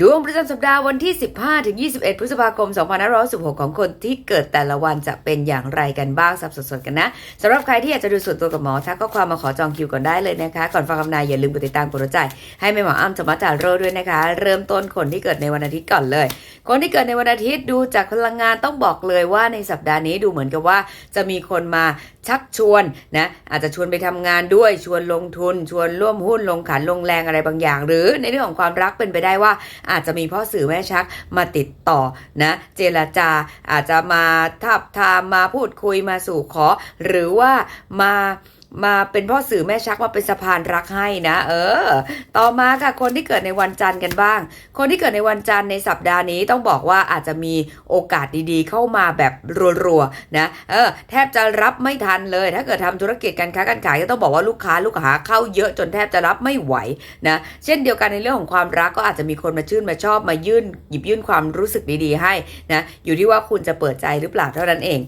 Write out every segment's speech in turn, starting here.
ดวงประจำสัปดาห์วันที่ 15 ถึง 21 พฤษภาคม 2516ของคนที่เกิดแต่ละวันจะเป็นอย่างไรกันบ้างสับสดๆกันนะสำหรับใครที่อยากจะดูส่วนตัวกับหมอทักก็ความมาขอจองคิวก่อนได้เลยนะคะ ก่อนฟังคำนายอย่าลืมกดติดตามกดหัวใจ ให้แม่หมออ้ำสมจาโรด้วยนะคะ เริ่มต้นคนที่เกิดในวันอาทิตย์ก่อนเลย คนที่เกิดในวันอาทิตย์ดูจากพลังงานต้องบอกเลยว่าในสัปดาห์นี้ดูเหมือนกับว่า จะมีคนมาชักชวนนะอาจจะชวนไปทำงานด้วยชวนลงทุน ชวนร่วมหุ้นลงขันลงแรงอะไรบางอย่าง หรือในเรื่องของความรักเป็นไปได้ว่าอาจจะมีพ่อสื่อแม่ชักมาติดต่อนะเจรจาอาจจะมาทับทามมาพูดคุยมาสู่ขอ หรือว่ามา มาเป็นพ่อสื่อแม่ชักมาเป็นสะพานรักให้นะ เออ ต่อมาค่ะคนที่เกิดในวันจันทร์กันบ้าง คนที่เกิดในวันจันทร์ในสัปดาห์นี้ต้องบอกว่าอาจจะมีโอกาสดีๆ เข้ามาแบบรัวๆนะเออแทบจะรับไม่ทันเลย ถ้าเกิดทำธุรกิจการค้าการขายก็ต้องบอกว่าลูกค้าลูกค้าเข้าเยอะจนแทบจะรับไม่ไหวนะเช่นเดียวกันในเรื่องของความรักก็อาจจะมีคนมาชื่นมาชอบมายื่น หยิบยื่นความรู้สึกดีๆให้นะอยู่ที่ว่าคุณจะเปิดใจหรือเปล่าเท่านั้นเอง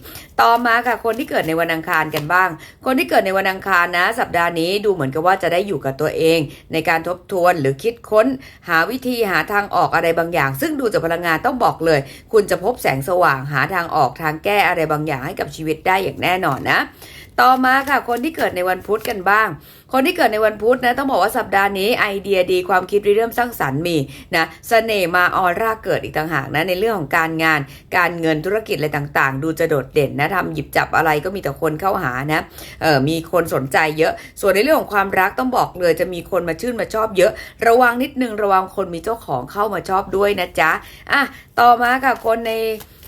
ต่อมาค่ะคนที่เกิดในวันอังคารกันบ้าง คนที่เกิดในวันอังคารนะ สัปดาห์นี้ดูเหมือนกับว่าจะได้อยู่กับตัวเอง ในการทบทวนหรือคิดค้น หาวิธีหาทางออกอะไรบางอย่าง ซึ่งดูจากพลังงานต้องบอกเลย คุณจะพบแสงสว่างหาทางออกทางแก้อะไรบางอย่างให้กับชีวิตได้อย่างแน่นอนนะต่อมาค่ะคนที่เกิดในวันพุธกันบ้าง คนที่เกิดในวันพุธนะต้องบอกว่าสัปดาห์นี้ไอเดียดีความคิดริเริ่มสร้างสรรค์มีนะเสน่ห์มาออร่าเกิดอีกต่างหากนะในเรื่องของการงาน การเงินธุรกิจอะไรต่างๆ ดูจะโดดเด่นนะทำหยิบจับอะไรก็มีแต่คนเข้าหานะเออมีคนนสนใจเยอะ ส่วนในเรื่องของความรักต้องบอกเลยจะมีคนมาชื่นมาชอบเยอะ ระวังนิดนึงระวังคนมีเจ้าของเข้ามาชอบด้วยนะจ๊ะอะต่อมาค่ะคนใน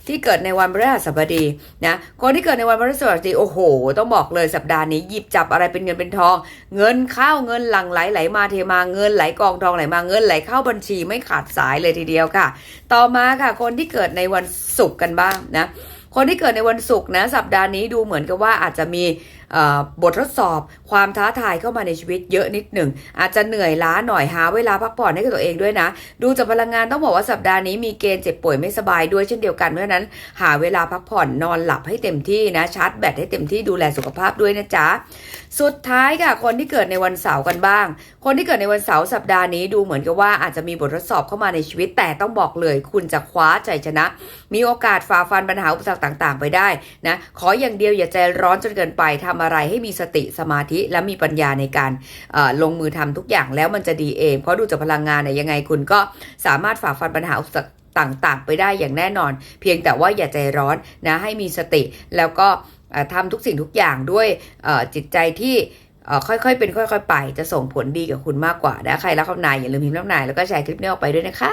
ที่เกิดในวันพฤหัสบดีนะคนที่เกิดในวันพฤหัสบดีโอ้โห ต้องบอกเลยสัปดาห์นี้หยิบจับอะไรเป็นเงินเป็นทอง เงินเข้าเงินหลั่งไหลไหลมาเทมาเงินไหลกองทองไหลมาเงินไหลเข้าบัญชีไม่ขาดสายเลยทีเดียวค่ะ ต่อมาค่ะคนที่เกิดในวันศุกร์กันบ้างนะคนที่เกิดในวันศุกร์นะสัปดาห์นี้ดูเหมือนกับว่าอาจจะมี บททดสอบความท้าทายเข้ามาในชีวิตเยอะนิดหนึ่ง อาจจะเหนื่อยล้าหน่อยหาเวลาพักผ่อนให้กับตัวเองด้วยนะ ดูจากพลังงานต้องบอกว่าสัปดาห์นี้มีเกณฑ์เจ็บป่วยไม่สบายด้วยเช่นเดียวกันเพราะนั้น หาเวลาพักผ่อนนอนหลับให้เต็มที่นะชาร์จแบตให้เต็มที่ดูแลสุขภาพด้วยนะจ๊ะสุดท้ายค่ะคนที่เกิดในวันเสาร์กันบ้าง คนที่เกิดในวันเสาร์สัปดาห์นี้ดูเหมือนกับว่าอาจจะมีบททดสอบเข้ามาในชีวิต แต่ต้องบอกเลยคุณจะคว้าใจชนะ มีโอกาสฝ่าฟันปัญหาอุปสรรคต่าง ๆ ไปได้นะขออย่างเดียวอย่าใจร้อนจนเกินไปทำอะไรให้มีสติสมาธิและมีปัญญาในการลงมือทำทุกอย่างแล้วมันจะดีเอง เพราะดูจากพลังงานเนี่ยยังไงคุณก็สามารถฝ่าฟันปัญหาอุปสรรคต่างๆ ไปได้อย่างแน่นอน เพียงแต่ว่าอย่าใจร้อนนะให้มีสติแล้วก็ทำทุกสิ่งทุกอย่างด้วยจิตใจที่ค่อยๆ เป็นค่อย ๆ ไป จะส่งผลดีกับคุณมากกว่านะใครรักคำนายอย่าลืมพิมพ์คำนายแล้วก็แชร์คลิปนี้ออกไปด้วยนะคะ